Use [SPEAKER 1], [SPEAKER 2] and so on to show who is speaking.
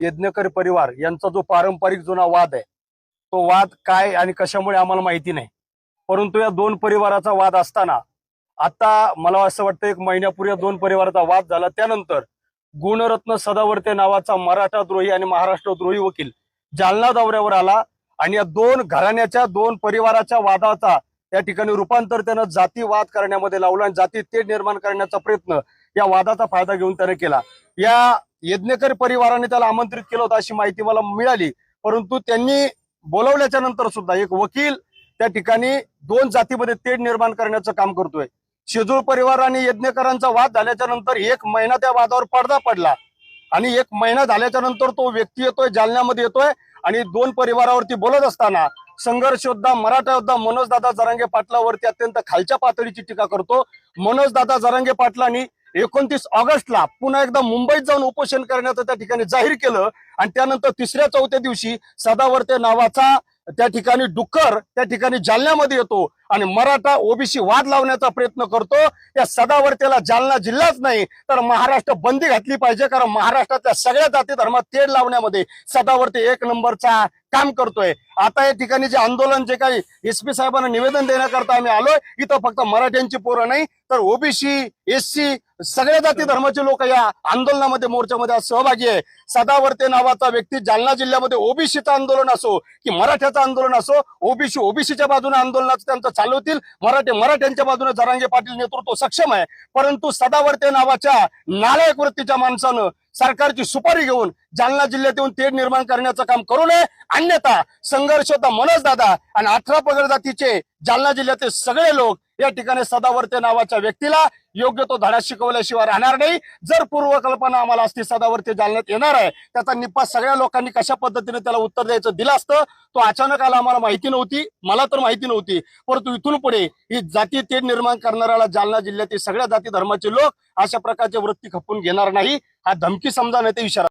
[SPEAKER 1] यज्ञकर परिवार यांचा जो पारंपरिक जुना वाद आहे तो वाद काय आणि कशामुळे आम्हाला माहिती नाही. परंतु या दोन परिवाराचा वाद असताना आता मला असं वाटतं एक महिन्यापूर्वी या दोन परिवाराचा वाद झाला. त्यानंतर गुणरत्न सदावर्ते नावाचा मराठा द्रोही आणि महाराष्ट्र द्रोही वकील जालना दौऱ्यावर आला आणि या दोन घराण्याच्या दोन परिवाराच्या वादाचा त्या ठिकाणी रूपांतर त्यानं जातीवाद करण्यामध्ये लावला आणि जाती तेढ निर्माण करण्याचा प्रयत्न या वादाचा फायदा घेऊन त्याने केला. या यज्ञकर परिवाराने त्याला आमंत्रित केलं होतं अशी माहिती मला मिळाली. परंतु त्यांनी बोलवल्याच्या नंतर सुद्धा एक वकील त्या ठिकाणी दोन जातीमध्ये तेढ निर्माण करण्याचं काम करतोय. शेजूळ परिवार आणि यज्ञकरांचा वाद झाल्याच्यानंतर एक महिना त्या वादावर पडदा पडला. आणि एक महिना झाल्याच्यानंतर तो व्यक्ती येतोय जालन्यामध्ये येतोय आणि दोन परिवारावरती बोलत असताना संघर्ष योद्धा मराठा योद्धा मनोजदादा जरांगे पाटलावरती अत्यंत खालच्या पातळीची टीका करतो. मनोजदादा जरांगे पाटलांनी एकोणतीस ऑगस्टला पुन्हा एकदा मुंबईत जाऊन उपोषण करण्याचं त्या ठिकाणी जाहीर केलं आणि त्यानंतर तिसऱ्या चौथ्या दिवशी सदावर्ते नावाचा त्या ठिकाणी डुक्कर त्या ठिकाणी जालन्यामध्ये येतो. आणि मराठा ओबीसी वाद लावण्याचा प्रयत्न करतो. या सदावर्तेला जालना जिल्हाच नाही तर महाराष्ट्र बंदी घातली पाहिजे कारण महाराष्ट्रातल्या सगळ्या जाती धर्मात तेढ लावण्यामध्ये सदावर्ते एक नंबरचा काम करतोय. आता या ठिकाणी जे आंदोलन जे काही एस पी साहेबांना निवेदन देण्याकरता आम्ही आलोय इथं फक्त मराठ्यांची पोरं नाही तर ओबीसी एससी सगळ्या जाती धर्माचे लोक या आंदोलनामध्ये मोर्चामध्ये आज सहभागी आहे. सदावर्ते नावाचा व्यक्ती जालना जिल्ह्यामध्ये ओबीसीचं आंदोलन असो की मराठ्याचं आंदोलन असो ओबीसी ओबीसीच्या बाजूने आंदोलनाचं त्यांचं चालवतील मराठे मराठ्यांच्या बाजूने जरांगे पाटील नेतृत्व सक्षम आहे. परंतु सदावर्ते नावाच्या नालायक वृत्तीच्या माणसानं सरकारची सुपारी घेऊन जालना जिल्ह्यात येऊन तेढ निर्माण करण्याचं काम करू नये. अन्यथा संघर्ष होता मनोज दादा आणि अठरा पगड जातीचे जालना जिल्ह्यातील सगळे लोक या ठिकाणी सदावर्ते नावाच्या व्यक्तीला योग्य तो धडा शिकवल्याशिवाय राहणार नाही. जर पूर्वकल्पना आम्हाला असती सदावर्ती जालण्यात येणार आहे त्याचा निप्पा सगळ्या लोकांनी कशा पद्धतीने त्याला उत्तर द्यायचं दिलं असतं तो अचानक आला आम्हाला माहिती नव्हती मला तर माहिती नव्हती. परंतु इथून पुढे ही जाती तेढ निर्माण करणाऱ्याला जालना जिल्ह्यातील सगळ्या जाती धर्माचे लोक अशा प्रकारची वृत्ती खपून घेणार नाही हा धमकी समजा नाही ते इशारा